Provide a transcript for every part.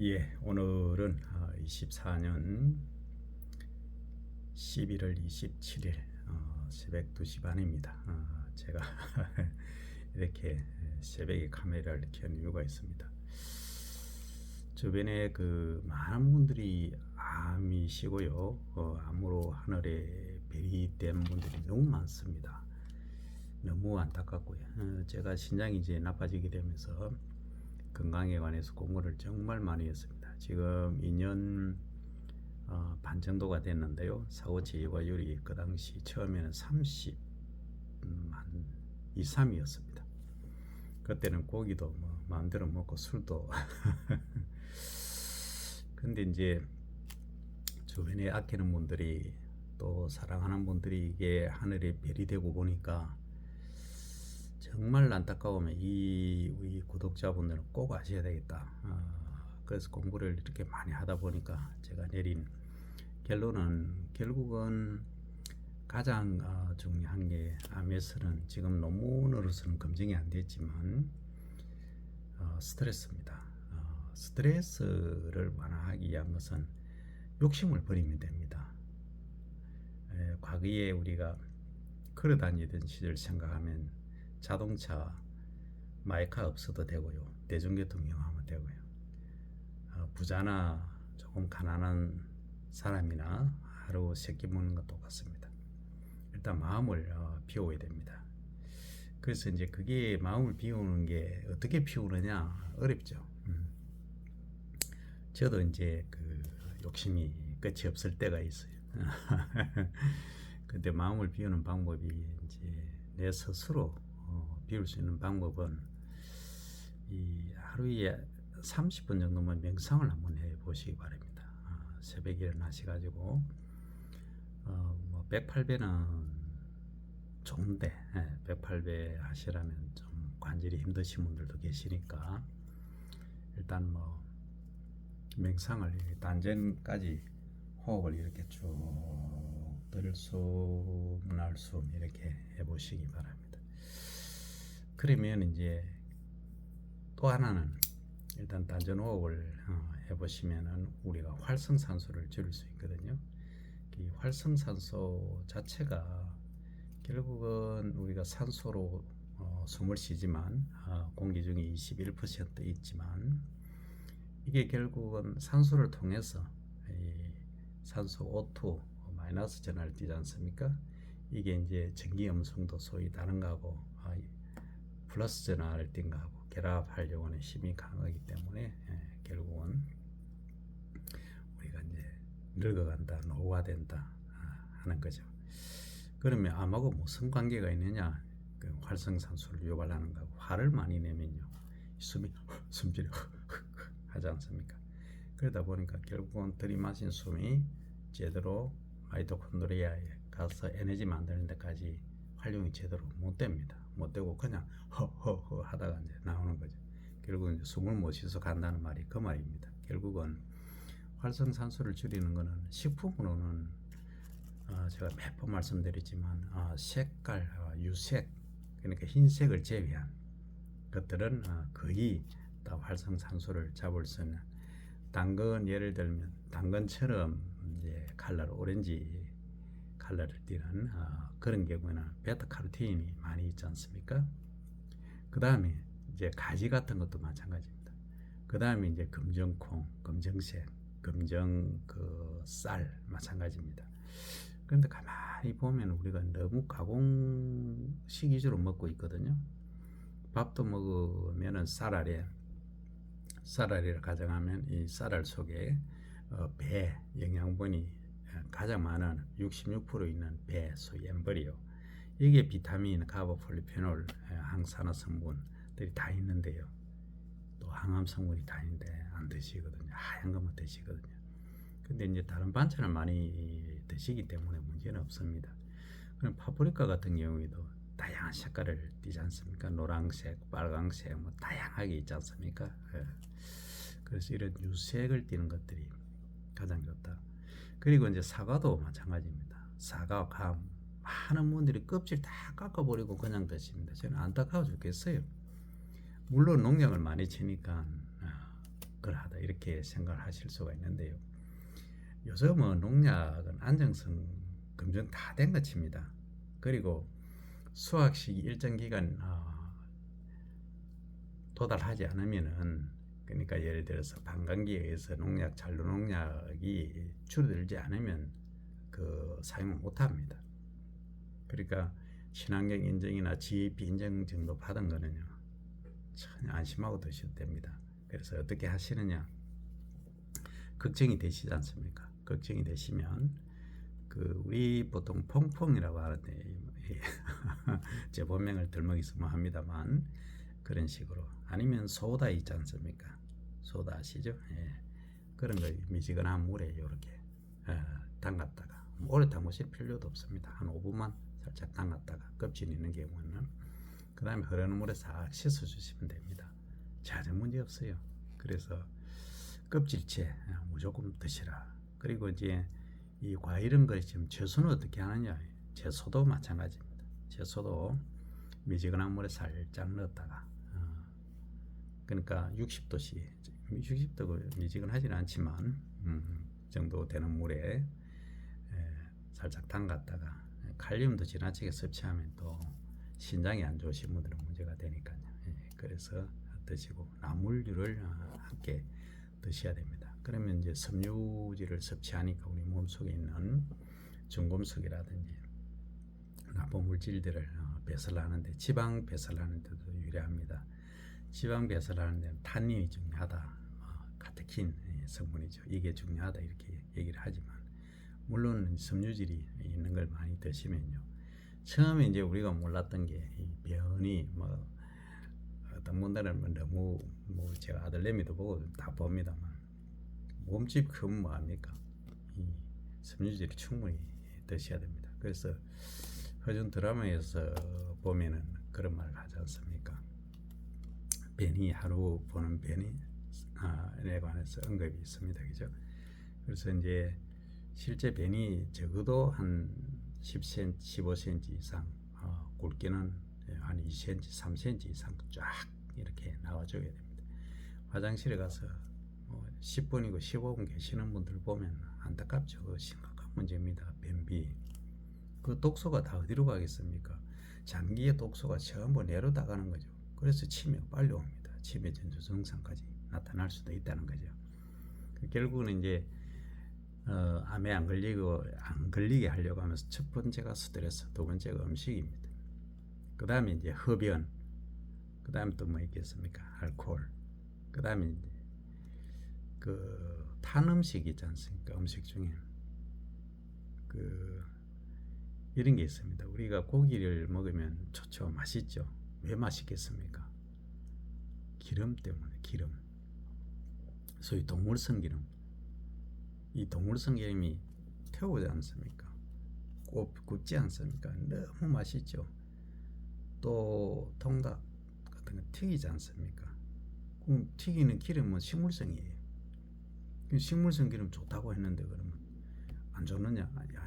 예, 오늘은 24년 11월 27일 어, 새벽 2시 반입니다. 어, 제가 이렇게 새벽에 카메라를 켠 이유가 있습니다. 주변에 그 많은 분들이 암이시고요, 어, 암으로 하늘에 별이 된 분들이 너무 많습니다. 너무 안타깝고요. 어, 제가 신장이 이제 나빠지게 되면서 건강에 관해서 공부를 정말 많이 했습니다. 지금 2년 어, 반 정도가 됐는데요. 사고 치료가율이 그 당시 처음에는 30만 2, 3이었습니다. 그때는 고기도 뭐 마음대로 먹고 술도 근데 이제 주변에 아끼는 분들이 또 사랑하는 분들이 이게 하늘에 별이 되고 보니까 정말 안타까우면 이 우리 구독자분들은 꼭 아셔야 되겠다. 어, 그래서 공부를 이렇게 많이 하다 보니까 제가 내린 결론은 결국은 가장 어, 중요한 게 암에서는 지금 논문으로서는 검증이 안 됐지만 어, 스트레스입니다. 어, 스트레스를 완화하기 위한 것은 욕심을 버리면 됩니다. 에, 과거에 우리가 걸어 다니던 시절 생각하면 자동차 마이카 없어도 되고요. 대중교통 이용하면 되고요. 어, 부자나 조금 가난한 사람이나 하루 세끼 먹는 것 똑같습니다. 일단 마음을 어, 비워야 됩니다. 그래서 이제 그게 마음을 비우는 게 어떻게 비우느냐 어렵죠. 음. 저도 이제 그 욕심이 끝이 없을 때가 있어요. 근데 마음을 비우는 방법이 이제 내 스스로 어, 비울 수 있는 방법은 이 하루에 30분 정도만 명상을 한번 해 보시기 바랍니다. 어, 새벽에 일어나셔가지고 어, 뭐 108배는 좋은데 예, 108배 하시라면 좀 관절이 힘드신 분들도 계시니까 일단 뭐 명상을 단전까지 호흡을 이렇게 쭉 들숨 날숨 이렇게 해보시기 바랍니다. 그러면 이제 또 하나는 일단 단전 호흡을 어, 해보시면은 우리가 활성산소를 줄일 수 있거든요. 이 활성산소 자체가 결국은 우리가 산소로 어, 숨을 쉬지만 어, 공기 중에 21% 있지만 이게 결국은 산소를 통해서 산소 O2 마이너스 전하를 띠지 않습니까? 이게 이제 전기 음성도 소위 다른 거하고 아, 플러스 전하를 띈 거하고 결합하려고 하는 힘이 강하기 때문에 예, 결국은 우리가 이제 늙어간다, 노후가 된다 아, 하는 거죠. 그러면 암하고 무슨 관계가 있느냐? 그 활성산소를 유발하는 거고 화를 많이 내면요 숨이 숨질이 하지 않습니까? 그러다 보니까 결국은 들이마신 숨이 제대로 마이토콘드리아에 가서 에너지 만드는 데까지 활용이 제대로 못 됩니다. 못 되고 그냥 허허허 하다가 이제 나오는 거죠. 결국은 이제 숨을 못 쉬어서 간다는 말이 그 말입니다. 결국은 활성산소를 줄이는 거는 식품으로는 어, 제가 몇 번 말씀드렸지만 어, 색깔, 어, 유색 그러니까 흰색을 제외한 것들은 어, 거의 다 활성산소를 잡을 수 있는 당근 예를 들면 당근처럼 이제 칼라 오렌지 칼라를 띠는 어, 그런 경우에는 베타카로틴이 많이 있지 않습니까? 그 다음에 이제 가지 같은 것도 마찬가지입니다. 그 다음에 이제 금정콩, 금정색, 금정 그 쌀 마찬가지입니다. 그런데 가만히 보면 우리가 너무 가공식 위주로 먹고 있거든요. 밥도 먹으면은 쌀알에 쌀알이를 가정하면 이 쌀알 속에 어, 배 영양분이 가장 많은 66% 있는 배, 소위 엠버리오 여기에 비타민, 카보, 폴리페놀, 항산화 성분들이 다 있는데요. 또 항암 성분이 다 있는데 안 드시거든요. 하얀 것만 드시거든요. 근데 이제 다른 반찬을 많이 드시기 때문에 문제는 없습니다. 그럼 파프리카 같은 경우에도 다양한 색깔을 띠지 않습니까? 노란색, 빨강색, 뭐 다양하게 있지 않습니까? 예. 그래서 이런 유색을 띠는 것들이 가장 좋다. 그리고 이제 사과도 마찬가지입니다. 사과, 감 많은 분들이 껍질 다 깎아버리고 그냥 드십니다. 저는 안타까워 죽겠어요. 물론 농약을 많이 치니까 어, 그러하다 이렇게 생각을 하실 수가 있는데요. 요즘은 농약은 안정성 검증 다 된 것입니다. 그리고 수확식 일정 기간 어, 도달하지 않으면은 그러니까 예를 들어서 반감기에 의해서 농약 잔류 농약이 줄어들지 않으면 그 사용을 못 합니다. 그러니까 친환경 인증이나 GAP 인증 정도 받은 거는요 전혀 안심하고 드셔도 됩니다. 그래서 어떻게 하시느냐 걱정이 되시지 않습니까? 걱정이 되시면 그 우리 보통 퐁퐁이라고 하는데 이- 제 본명을 들먹이 쓰면 합니다만 그런 식으로 아니면 소다 있지 않습니까? 소다 아시죠? 예. 그런 거 미지근한 물에 이렇게 어, 담갔다가 오래 담으실 필요도 없습니다. 한 5분만 살짝 담갔다가 껍질 있는 경우는 그 다음에 흐르는 물에 싹 씻어 주시면 됩니다. 전혀 문제 없어요. 그래서 껍질째 어, 무조건 드시라. 그리고 이제 이 과일은 거 지금 채소는 어떻게 하느냐? 채소도 마찬가지입니다. 채소도 미지근한 물에 살짝 넣었다가 어, 그러니까 60도씨 60도 미지근하지는 않지만 음, 정도 되는 물에 에, 살짝 담갔다가 칼륨도 지나치게 섭취하면 또 신장이 안 좋으신 분들은 문제가 되니까요. 예, 그래서 드시고 나물류를 어, 함께 드셔야 됩니다. 그러면 이제 섬유질을 섭취하니까 우리 몸속에 있는 중금속이라든지 나쁜 물질들을 어, 배설하는데 지방 배설하는 데도 유리합니다. 지방 배설하는 데는 탄닌이 중요하다. 어, 카테킨 예, 성분이죠. 이게 중요하다 이렇게 얘기를 하지만 물론 섬유질이 있는 걸 많이 드시면요. 처음에 이제 우리가 몰랐던 게이 변이 뭐 어떤 분들은 뭐 너무 뭐 제가 아들내미도 보고 다 봅니다만 몸집 크면 뭐합니까? 이 섬유질이 충분히 드셔야 됩니다. 그래서 허준 드라마에서 보면은 그런 말을 하지 않습니까? 변이 하루 보는 변이 아에 관해서 언급이 있습니다. 그죠? 그래서 이제 실제 변이 적어도 한 10cm, 15cm 이상, 어, 굵기는 한 2cm, 3cm 이상 쫙 이렇게 나와줘야 됩니다. 화장실에 가서 뭐 10분이고 15분 계시는 분들 보면 안타깝죠. 그거 심각한 문제입니다. 변비. 그 독소가 다 어디로 가겠습니까? 장기의 독소가 전부 내려다가는 거죠. 그래서 치매가 빨리 옵니다. 치매 전조 증상까지 나타날 수도 있다는 거죠. 그 결국은 이제 어, 암에 안 걸리고 안 걸리게 하려고 하면서 첫 번째가 스트레스, 두 번째가 음식입니다. 그 다음에 이제 흡연, 그 다음에 또 뭐 있겠습니까? 알코올, 그 다음에 이제 그 탄 음식 있지 않습니까? 음식 중에 그 이런 게 있습니다. 우리가 고기를 먹으면 좋죠, 맛있죠. 왜 맛있겠습니까? 기름 때문에 기름. 소위 동물성 기름. 이 동물성 기름이 태우지 않습니까? 굽, 굽지 않습니까? 너무 맛있죠. 또 통닭 같은 거 튀기지 않습니까? 그럼 튀기는 기름은 식물성이에요. 식물성 기름 좋다고 했는데 그러면 안 좋느냐? 아니.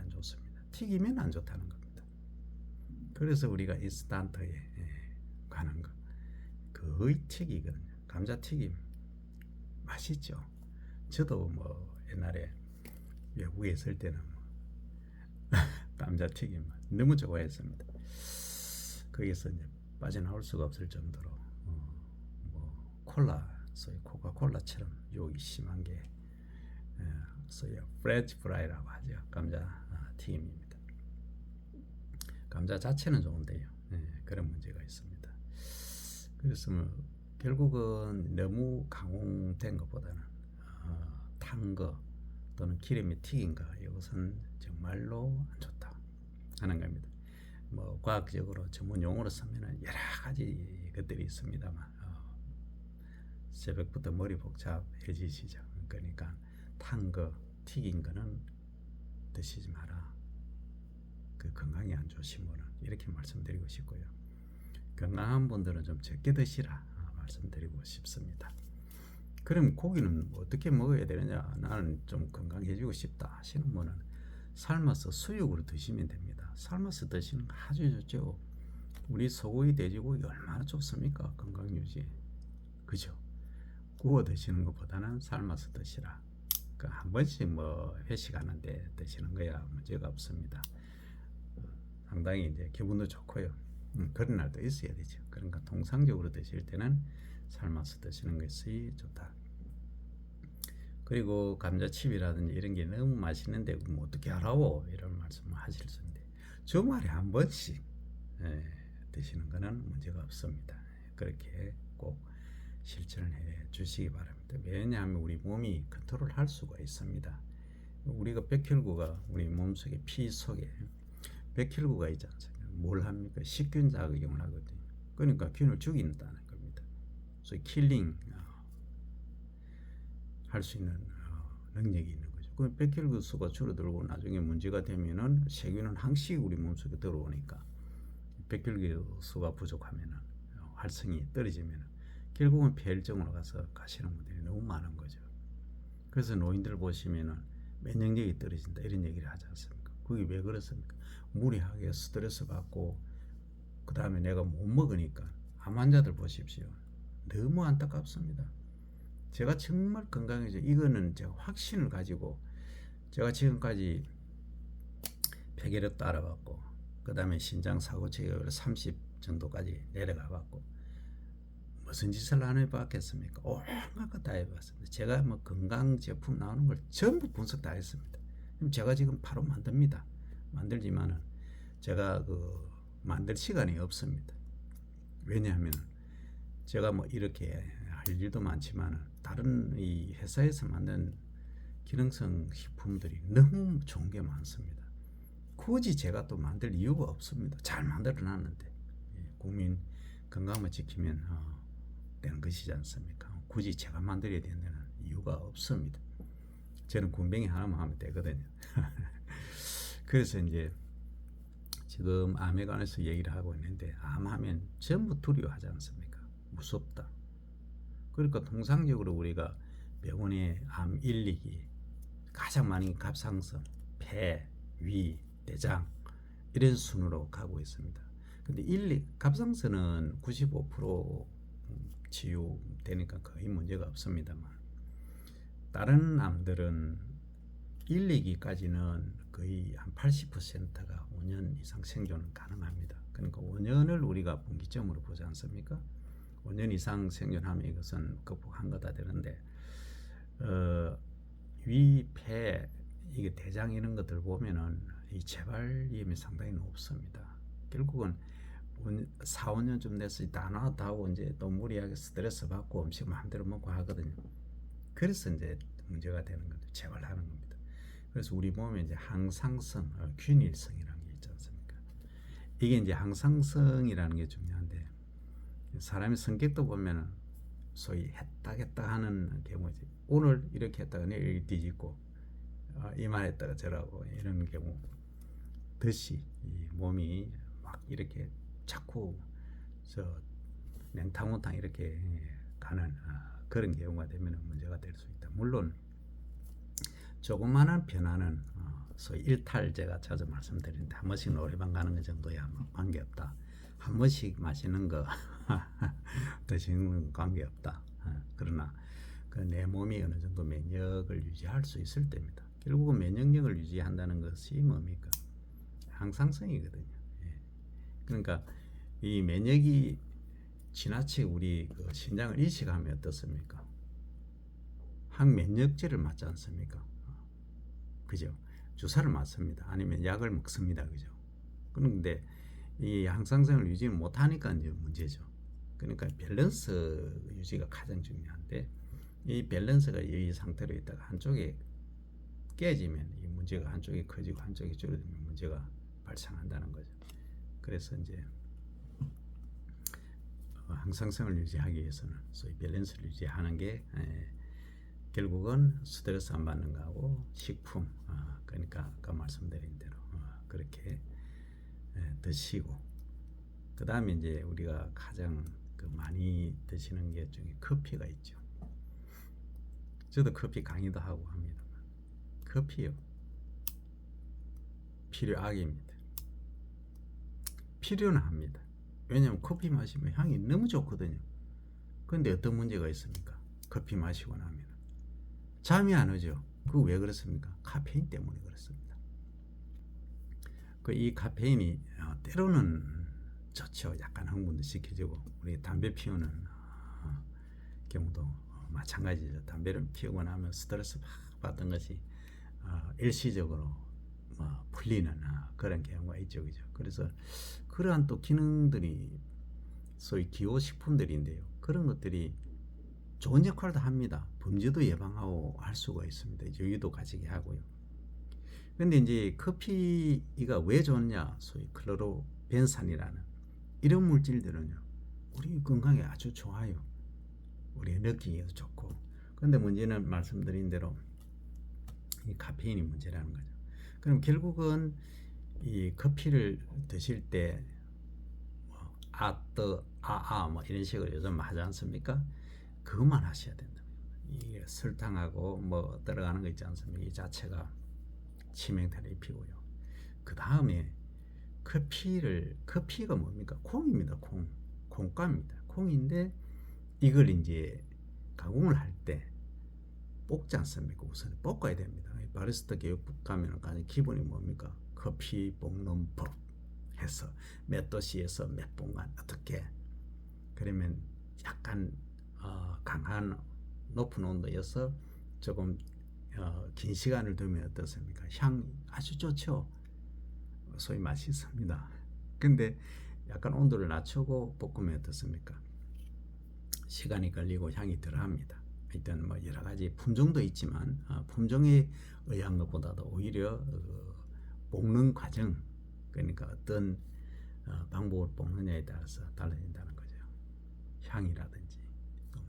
튀기면 안 좋다는 겁니다. 그래서 우리가 인스턴트에 예, 가는 거 거의 튀기거든요. 감자 튀김 맛있죠. 저도 뭐 옛날에 외국에 있을 때는 뭐 감자 튀김 너무 좋아했습니다. 거기서 이제 빠져나올 수가 없을 정도로 어, 뭐 콜라 소위 코카콜라처럼 유혹이 심한 게 에, 소위 프렌치 프라이라고 하죠. 감자 아, 튀김입니다. 감자 자체는 좋은데요. 예, 그런 문제가 있습니다. 그래서 뭐 결국은 너무 강홍된 것보다는 어, 탄거 또는 기름이 튀긴 거 이것은 정말로 안 좋다 하는 겁니다. 뭐 과학적으로 전문 용어로 쓰면은 여러 가지 것들이 있습니다만 어, 새벽부터 머리 복잡해지시죠. 그러니까 탄 거, 튀긴 거는 드시지 마라. 그 건강에 안 좋으신 분은 이렇게 말씀드리고 싶고요. 건강한 분들은 좀 적게 드시라 어, 말씀드리고 싶습니다. 그럼 고기는 뭐 어떻게 먹어야 되느냐? 나는 좀 건강해지고 싶다 하시는 분은 삶아서 수육으로 드시면 됩니다. 삶아서 드시는 거 아주 좋죠. 우리 소고기, 돼지고기 얼마나 좋습니까? 건강 유지. 그죠? 구워 드시는 것보다는 삶아서 드시라. 그 한 번씩 뭐 회식하는데 드시는 거야 문제가 없습니다. 어, 상당히 이제 기분도 좋고요. 음, 그런 날도 있어야 되죠. 그러니까 통상적으로 드실 때는 삶아서 드시는 것이 좋다. 그리고 감자칩이라든지 이런 게 너무 맛있는데 뭐 어떻게 하라고 이런 말씀을 하실 수 있는데 주말에 한 번씩 예, 드시는 거는 문제가 없습니다. 그렇게 꼭 실천을 해 주시기 바랍니다. 왜냐하면 우리 몸이 컨트롤 할 수가 있습니다. 우리가 백혈구가 우리 몸속에 피 속에 백혈구가 있지 않습니까? 뭘 합니까? 식균 작용을 하거든요. 그러니까 균을 죽인다는 겁니다. 소위 킬링 어, 할수 있는 어, 능력이 있는 거죠. 그 백혈구 수가 줄어들고 나중에 문제가 되면은 세균은 항시 우리 몸속에 들어오니까 백혈구 수가 부족하면은 어, 활성이 떨어지면은 결국은 폐혈증으로 가서 가시는 분들이 너무 많은 거죠. 그래서 노인들 보시면은 면역력이 떨어진다 이런 얘기를 하지 않습니까? 그게 왜 그렇습니까? 무리하게 스트레스 받고 그 다음에 내가 못 먹으니까 암 환자들 보십시오. 너무 안타깝습니다. 제가 정말 건강해져 이거는 제가 확신을 가지고 제가 지금까지 폐결핵도 알아봤고 그 다음에 신장 사고 체계를 30 정도까지 내려가 봤고 무슨 짓을 안 해봤겠습니까? 온갖 거다 해봤습니다. 제가 뭐 건강 제품 나오는 걸 전부 분석 다 했습니다. 제가 지금 바로 만듭니다. 만들지만은 제가 그 만들 시간이 없습니다. 왜냐하면 제가 뭐 이렇게 할 일도 많지만 다른 이 회사에서 만든 기능성 식품들이 너무 좋은 게 많습니다. 굳이 제가 또 만들 이유가 없습니다. 잘 만들어 놨는데 예, 국민 건강만 지키면 어, 되는 것이지 않습니까? 굳이 제가 만들어야 되는 이유가 없습니다. 저는 군뱅이 하나만 하면 되거든요. 그래서 이제 지금 암에 관해서 얘기를 하고 있는데 암하면 전부 두려워하지 않습니까? 무섭다. 그러니까 통상적으로 우리가 병원에 암 1, 2기 가장 많이 갑상선, 폐, 위, 대장 이런 순으로 가고 있습니다. 근데 1, 2 갑상선은 95% 치유되니까 거의 문제가 없습니다만 다른 암들은 1, 2기까지는 거의 한 80%가 5년 이상 생존은 가능합니다. 그러니까 5년을 우리가 분기점으로 보지 않습니까? 5년 이상 생존하면 이것은 극복한 거다 되는데 어, 위, 폐, 이게 대장 이런 것들 보면은 이 재발 위험이 상당히 높습니다. 결국은 4, 5년쯤 돼서 다 나왔다 하고 이제 또 무리하게 스트레스 받고 음식 마음대로 먹고 하거든요. 그래서 이제 문제가 되는 거죠. 재발하는 겁니다. 그래서 우리 몸에 이제 항상성, 어, 균일성이라는 게 있지 않습니까? 이게 이제 항상성이라는 게 중요한데 사람의 성격도 보면은 소위 했다 했다 하는 경우지. 오늘 이렇게 했다가 내일 뒤집고 어, 이만했다가 저라고 이런 경우 듯이 이 몸이 막 이렇게 자꾸 저 냉탕 온탕 이렇게 가는 어, 그런 경우가 되면 문제가 될 수 있다. 물론 조그마한 변화는 어, 소위 일탈 제가 자주 말씀드리는데 한 번씩 노래방 가는 것 정도야 뭐 관계없다. 한 번씩 마시는 거 드시는 건 관계없다. 어, 그러나 그 내 몸이 어느 정도 면역을 유지할 수 있을 때입니다. 결국은 면역력을 유지한다는 것이 뭡니까? 항상성이거든요. 예. 그러니까 이 면역이 지나치게 우리 그 신장을 이식하면 어떻습니까? 항면역제를 맞지 않습니까? 그죠? 주사를 맞습니다. 아니면 약을 먹습니다. 그죠? 그런데 이 항상성을 유지 못하니까 이제 문제죠. 그러니까 밸런스 유지가 가장 중요한데 이 밸런스가 이 상태로 있다가 한쪽에 깨지면 이 문제가 한쪽이 커지고 한쪽이 줄어들면 문제가 발생한다는 거죠. 그래서 이제 항상성을 유지하기 위해서는 소위 밸런스를 유지하는 게 에, 결국은 스트레스 안 받는 거하고 식품 어, 그러니까 아까 말씀드린 대로 어, 그렇게 에, 드시고 그 다음에 이제 우리가 가장 그 많이 드시는 게 중에 커피가 있죠. 저도 커피 강의도 하고 합니다. 커피요. 필요악입니다. 필요는 합니다. 왜냐하면 커피 마시면 향이 너무 좋거든요. 그런데 어떤 문제가 있습니까? 커피 마시고 나면 잠이 안 오죠. 그 왜 그렇습니까? 카페인 때문에 그렇습니다. 그 이 카페인이 어, 때로는 좋죠. 약간 흥분도 시켜주고 우리 담배 피우는 어, 경우도 어, 마찬가지죠. 담배를 피우고 나면 스트레스 팍 받던 것이 어, 일시적으로 뭐 풀리는 어, 그런 경우가 있죠, 그죠? 그래서 그러한 또 기능들이 소위 기호식품들인데요. 그런 것들이 좋은 역할도 합니다. 범죄도 예방하고 할 수가 있습니다. 여유도 가지게 하고요. 근데 이제 커피가 왜 좋냐? 소위 클로로벤산이라는 이런 물질들은요. 우리 건강에 아주 좋아요. 우리 느끼기도 좋고. 근데 문제는 말씀드린 대로 이 카페인이 문제라는 거죠. 그럼 결국은 이 커피를 드실 때 뭐, 아뜨 아아 뭐 이런 식으로 요즘 하지 않습니까? 그것만 하셔야 된다. 이게 설탕하고 뭐 들어가는 거 있지 않습니까? 이 자체가 치명타를 입히고요. 그 다음에 커피를 커피가 뭡니까? 콩입니다. 콩 콩가입니다. 콩인데 이걸 이제 가공을 할때 볶지 않습니까? 우선 볶아야 됩니다. 이 바리스타 교육 가면은 가장 기본이 뭡니까? 커피 볶는 법 해서 몇 도씨에서 몇 분간 어떻게 그러면 약간 어, 강한 높은 온도여서 조금 어, 긴 시간을 두면 어떻습니까? 향 아주 좋죠. 소위 맛있습니다. 근데 약간 온도를 낮추고 볶으면 어떻습니까? 시간이 걸리고 향이 덜합니다. 일단 뭐 여러 가지 품종도 있지만 어, 품종에 의한 것보다도 오히려 어, 볶는 과정 그러니까 어떤 어, 방법을 볶느냐에 따라서 달라진다는 거죠. 향이라든지 또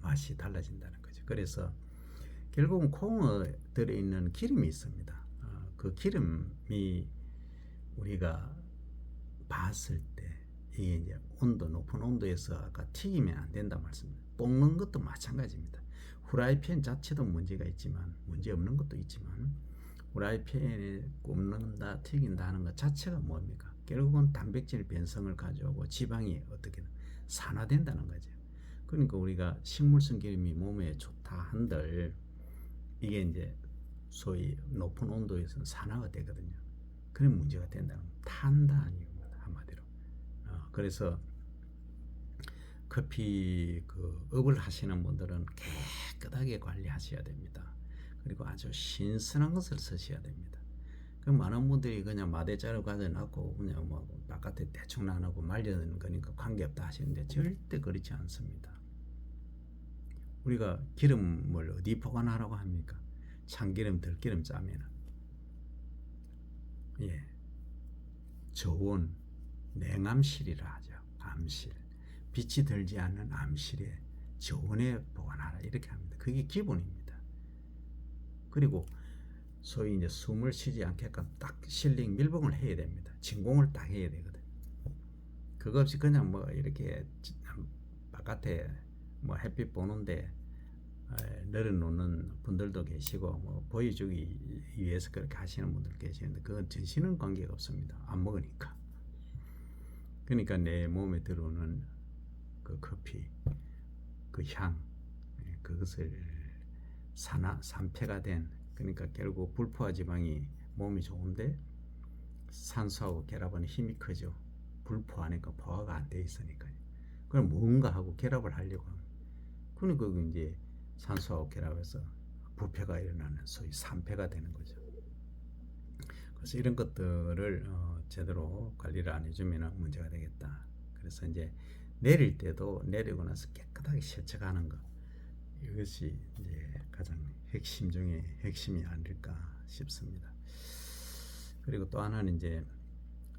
맛이 달라진다는 거죠. 그래서 결국은 콩에 들어있는 기름이 있습니다. 어, 그 기름이 우리가 봤을 때 이게 이제 온도 높은 온도에서 아까 튀기면 안 된다 말씀입니다. 볶는 것도 마찬가지입니다. 후라이팬 자체도 문제가 있지만 문제 없는 것도 있지만 후라이팬에 굽는다 튀긴다 하는 것 자체가 뭡니까? 결국은 단백질 변성을 가져오고 지방이 어떻게 산화된다는 거죠. 그러니까 우리가 식물성 기름이 몸에 좋다 한들 이게 이제 소위 높은 온도에서 산화가 되거든요. 그런 문제가 된다는 탄다는 이유입니다. 한마디로. 어, 그래서 커피 그 업을 하시는 분들은 깨끗하게 관리하셔야 됩니다. 그리고 아주 신선한 것을 쓰셔야 됩니다. 그 많은 분들이 그냥 마대자루 가져놨고 그냥 뭐 바깥에 대충 나누고 말려는 거니까 관계없다 하시는데 절대 그렇지 않습니다. 우리가 기름을 어디 보관하라고 합니까? 참기름, 들기름 짜면은 예 저온 냉암실이라 하죠. 암실 빛이 들지 않는 암실에 저온에 보관하라 이렇게 합니다. 그게 기본입니다. 그리고 소위 이제 숨을 쉬지 않게끔 딱 실링 밀봉을 해야 됩니다. 진공을 딱 해야 되거든. 그거 없이 그냥 뭐 이렇게 바깥에 뭐 햇빛 보는데 내려놓는 분들도 계시고 뭐 보여주기 위해서 그렇게 하시는 분들 계시는데 그건 전신은 관계가 없습니다. 안 먹으니까. 그러니까 내 몸에 들어오는 그 커피, 그 향, 그것을 산화, 산패가 된 그러니까 결국 불포화 지방이 몸이 좋은데 산소하고 결합하는 힘이 크죠. 불포하니까 포화가 안 돼 있으니까요. 그럼 뭔가 하고 결합을 하려고 합니다. 그러니까 이제 산소하고 결합해서 부패가 일어나는 소위 산패가 되는 거죠. 그래서 이런 것들을 어, 제대로 관리를 안 해주면 문제가 되겠다. 그래서 이제 내릴 때도 내리고 나서 깨끗하게 세척하는 것 이것이 이제 가장 핵심 중에 핵심이 아닐까 싶습니다. 그리고 또 하나는 이제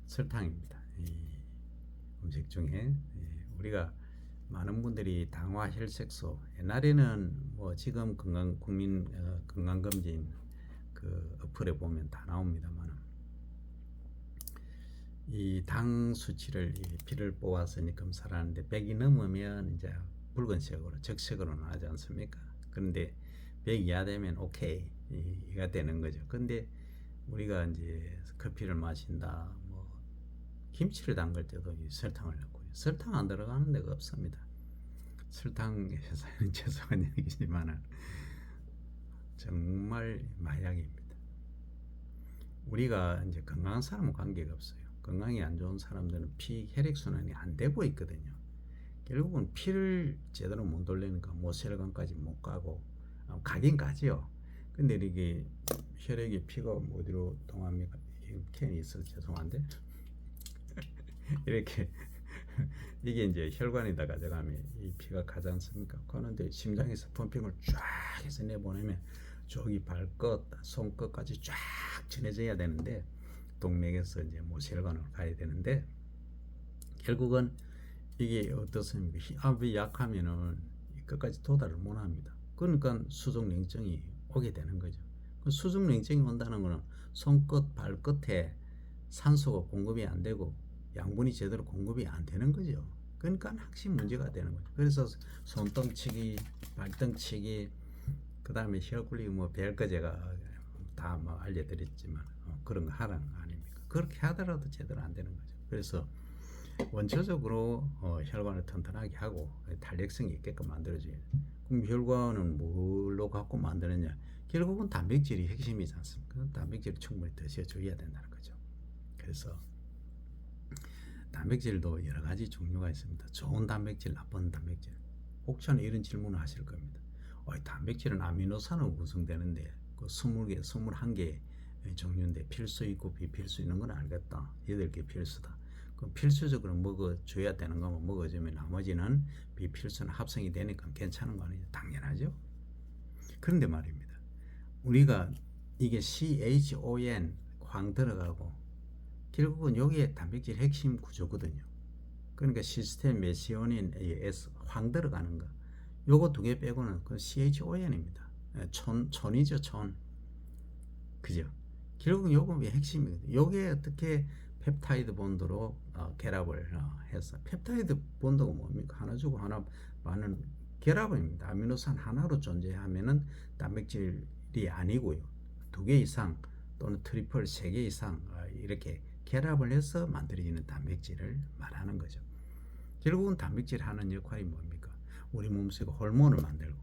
설탕입니다. 이 음식 중에 우리가 많은 분들이 당화 혈색소 옛날에는 뭐 지금 건강 국민 어, 건강 검진 그 어플에 보면 다 나옵니다만 이 당 수치를 이 피를 뽑아서 검사를 하는데 100이 넘으면 이제 붉은색으로 적색으로 나지 않습니까? 그런데 100 이하 되면 오케이 이가 되는 거죠. 근데 우리가 이제 커피를 마신다, 뭐 김치를 담글 때도 이 설탕을 넣고요. 설탕 안 들어가는 데가 없습니다. 설탕 회사는 죄송한 얘기지만은 정말 마약입니다. 우리가 이제 건강한 사람은 관계가 없어요. 건강이 안 좋은 사람들은 피 혈액 순환이 안 되고 있거든요. 결국은 피를 제대로 못 돌리니까 모세혈관까지 못 가고 어, 가긴 가지요. 근데 이게 혈액이 피가 어디로 통합니까? 이 캔이 있어 죄송한데 이렇게 이게 이제 혈관에다 가져가면 이 피가 가지 않습니까? 그런데 심장에서 펌핑을 쫙 해서 내보내면 저기 발끝, 손끝까지 쫙 전해져야 되는데 동맥에서 이제 모세혈관으로 가야 되는데 결국은 이게 어떻습니까? 압이 약하면은 끝까지 도달을 못 합니다. 그러니까 수족냉증이 오게 되는 거죠. 그 수족냉증이 온다는 거는 손끝, 발끝에 산소가 공급이 안 되고 양분이 제대로 공급이 안 되는 거죠. 그러니까 항상 문제가 되는 거죠. 그래서 손등치기, 발등치기, 그 다음에 혈굴리 뭐 별거 제가 다 뭐 알려드렸지만 어, 그런 거 하라는 거 아닙니까? 그렇게 하더라도 제대로 안 되는 거죠. 그래서 원초적으로 어, 혈관을 튼튼하게 하고 탄력성이 있게끔 만들어줘야 돼. 그럼 혈관은 뭘로 갖고 만드느냐? 결국은 단백질이 핵심이지 않습니까? 단백질을 충분히 드셔줘야 된다는 거죠. 그래서 단백질도 여러 가지 종류가 있습니다. 좋은 단백질, 나쁜 단백질. 혹시나 이런 질문을 하실 겁니다. 어, 단백질은 아미노산으로 구성되는데 그 20개, 21개 종류인데 필수 있고 비필수 있는 건 알겠다. 8개 필수다. 그 필수적으로 먹어줘야 되는 거면 먹어주면 나머지는 비필수는 합성이 되니까 괜찮은 거 아니죠? 당연하죠. 그런데 말입니다. 우리가 이게 CHON 황 들어가고 결국은 여기에 단백질 핵심 구조거든요. 그러니까 시스템 메시오닌 AS 황 들어가는 거. 요거 두 개 빼고는 그 CHON입니다. 천 천이죠 천. 그죠? 결국은 요거 핵심이거든요. 요게 어떻게 펩타이드 본드로 어, 결합을 어, 해서 펩타이드 본드가 뭡니까? 하나 주고 하나 많은 결합입니다. 아미노산 하나로 존재하면은 단백질이 아니고요. 두 개 이상 또는 트리플 세 개 이상 어, 이렇게 결합을 해서 만들어지는 단백질을 말하는 거죠. 결국은 단백질 하는 역할이 뭡니까? 우리 몸속에 호르몬을 만들고,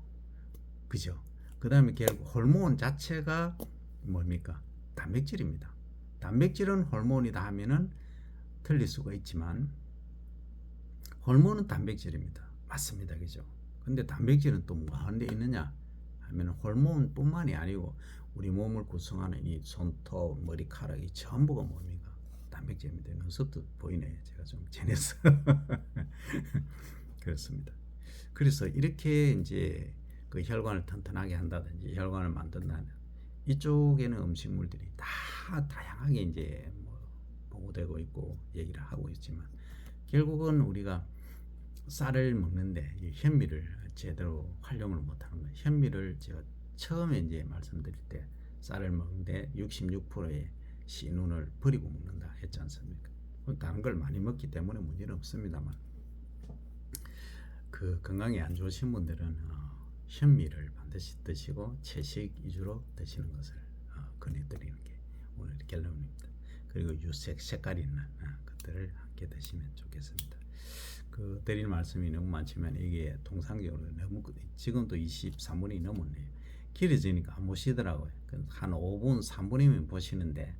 그죠? 그 다음에 결국 호르몬 자체가 뭡니까? 단백질입니다. 단백질은 호르몬이다 하면은 틀릴 수가 있지만 호르몬은 단백질입니다. 맞습니다. 그죠? 근데 단백질은 또 뭐 하는 데 있느냐 하면 호르몬뿐만이 아니고 우리 몸을 구성하는 이 손톱, 머리카락 이 전부가 뭡니까? 단백질입니다. 눈썹도 보이네. 제가 좀 재냈어. 그렇습니다. 그래서 이렇게 이제 그 혈관을 튼튼하게 한다든지 혈관을 만든다는 이쪽에는 음식물들이 다 다양하게 이제 뭐 보고되고 있고 얘기를 하고 있지만 결국은 우리가 쌀을 먹는데 이 현미를 제대로 활용을 못하는 거예요. 현미를 제가 처음에 이제 말씀드릴 때 쌀을 먹는데 66%의 씨눈을 버리고 먹는다 했지 않습니까? 다른 걸 많이 먹기 때문에 문제는 없습니다만 그 건강에 안 좋으신 분들은 어, 현미를 반드시 드시고 채식 위주로 드시는 것을 어, 권해드리는 게 오늘 결론입니다. 그리고 유색 색깔 있는 어, 것들을 함께 드시면 좋겠습니다. 그 드릴 말씀이 너무 많지만 이게 통상적으로 너무 지금도 23분이 넘었네요. 길어지니까 안 보시더라고요. 한 5분, 3분이면 보시는데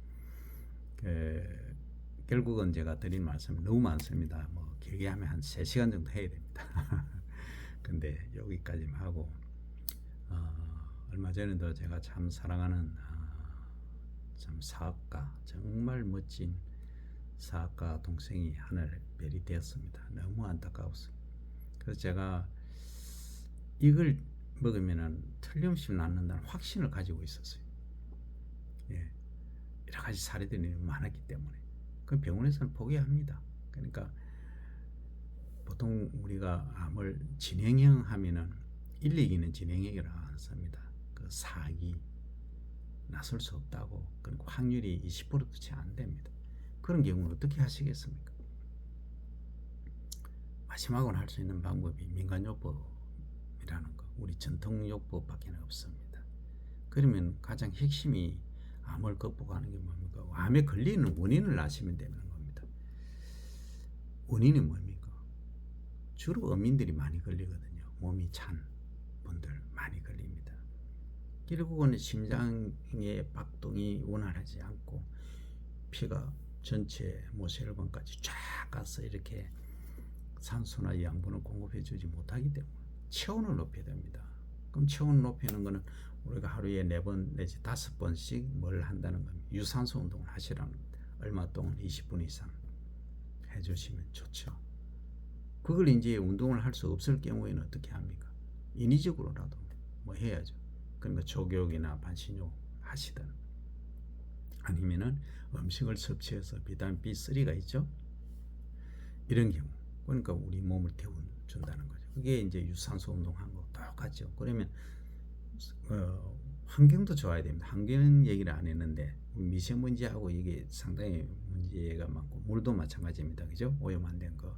그 결국은 제가 드린 말씀이 너무 많습니다. 뭐 길게 하면 한 3시간 정도 해야 됩니다. 근데 여기까지만 하고 어, 얼마 전에도 제가 참 사랑하는 어, 참 사학가 정말 멋진 사학가 동생이 하늘 별이 되었습니다. 너무 안타까웠어요. 그래서 제가 이걸 먹으면은 틀림없이 낫는다는 확신을 가지고 있었어요. 예. 여러 가지 사례들이 많았기 때문에 그 병원에서는 포기합니다. 그러니까 보통 우리가 암을 진행형 하면은 1, 2기는 진행형이라고 않습니다. 그 4기 나설 수 없다고 그리고 확률이 20%도 채 안 됩니다. 그런 경우는 어떻게 하시겠습니까? 마지막으로 할 수 있는 방법이 민간요법이라는 거, 우리 전통요법밖에 없습니다. 그러면 가장 핵심이 암을 극복하는 게 뭡니까? 암에 걸리는 원인을 아시면 되는 겁니다. 원인이 뭡니까? 주로 어민들이 많이 걸리거든요. 몸이 찬 분들 많이 걸립니다. 결국은 심장의 박동이 원활하지 않고 피가 전체 모세혈관까지 쫙 가서 이렇게 산소나 양분을 공급해 주지 못하기 때문에 체온을 높여야 됩니다. 그럼 체온을 높이는 거는 우리가 하루에 네 번 내지 다섯 번씩 뭘 한다는 겁니다. 유산소 운동을 하시라는 겁니다. 얼마 동안 20분 이상 해주시면 좋죠. 그걸 이제 운동을 할 수 없을 경우에는 어떻게 합니까? 인위적으로라도 뭐 해야죠. 그러니까 조교육이나 반신욕 하시든 아니면은 음식을 섭취해서 비타민 B3가 있죠. 이런 경우 그러니까 우리 몸을 태워준다는 거죠. 그게 이제 유산소 운동한 거 똑같죠. 그러면 어, 환경도 좋아야 됩니다. 환경 얘기를 안 했는데 미세먼지하고 이게 상당히 문제가 많고 물도 마찬가지입니다. 그죠? 오염 안 된 거.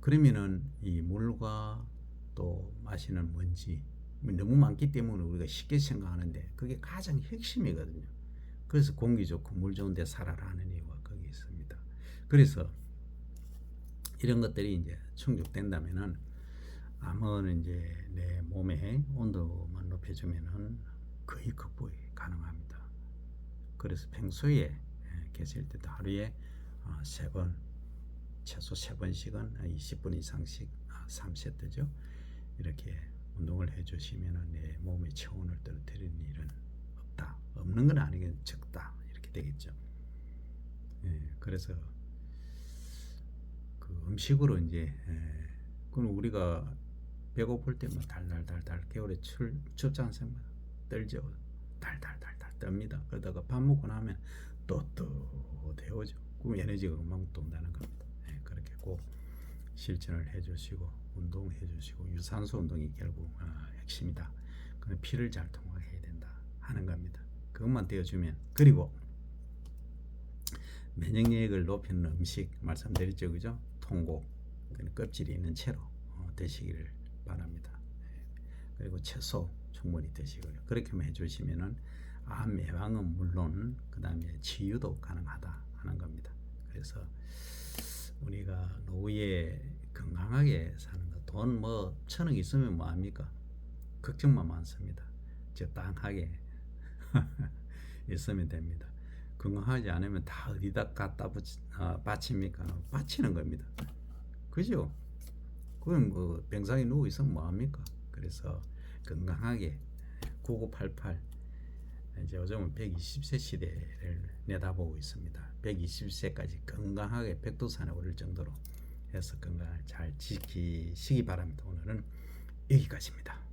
그러면은 이 물과 또 마시는 먼지 너무 많기 때문에 우리가 쉽게 생각하는데 그게 가장 핵심이거든요. 그래서 공기 좋고 물 좋은 데 살아라 하는 이유가 거기 있습니다. 그래서 이런 것들이 이제 충족된다면은 암은 이제 내 몸의 온도만 높여주면은 거의 극복이 가능합니다. 그래서 평소에 예, 계실 때도 하루에 어, 세 번, 최소 세 번씩은 20분 이상씩 3세트죠. 이렇게 운동을 해주시면은 내 몸의 체온을 떨어뜨리는 일은 없다. 없는 건 아니긴 적다. 이렇게 되겠죠. 예, 그래서 그 음식으로 이제 예, 그건 우리가 배고플 때면 달달달달 겨울에 출 춥지 않습니까? 떨죠. 달달달달 떱니다. 그러다가 밥 먹고 나면 또 뜨대오죠. 그럼 에너지가 금방 돈다는 겁니다. 예, 그렇게 꼭 실천을 해주시고 운동해 주시고 유산소 운동이 결국 어, 핵심이다. 그 피를 잘 통하게 해야 된다 하는 겁니다. 그것만 되어주면 그리고 면역력을 높이는 음식 말씀드렸죠, 그죠? 통곡 껍질이 있는 채로 어, 드시기를 바랍니다. 예. 그리고 채소 충분히 드시고요. 그렇게만 해주시면은 암 예방은 물론 그 다음에 치유도 가능하다 하는 겁니다. 그래서 우리가 노후에 건강하게 사는 거 돈 뭐 천억 있으면 뭐 합니까? 걱정만 많습니다. 적당하게 있으면 됩니다. 건강하지 않으면 다 어디다 갖다 붙이, 아, 바칩니까? 바치는 겁니다. 그죠? 그럼 뭐 병상에 누워 있으면 뭐 합니까? 그래서 건강하게 9988 이제 요즘은 120세 시대를 내다보고 있습니다. 120세까지 건강하게 백두산에 오를 정도로 해서 건강을 잘 지키시기 바랍니다. 오늘은 여기까지입니다.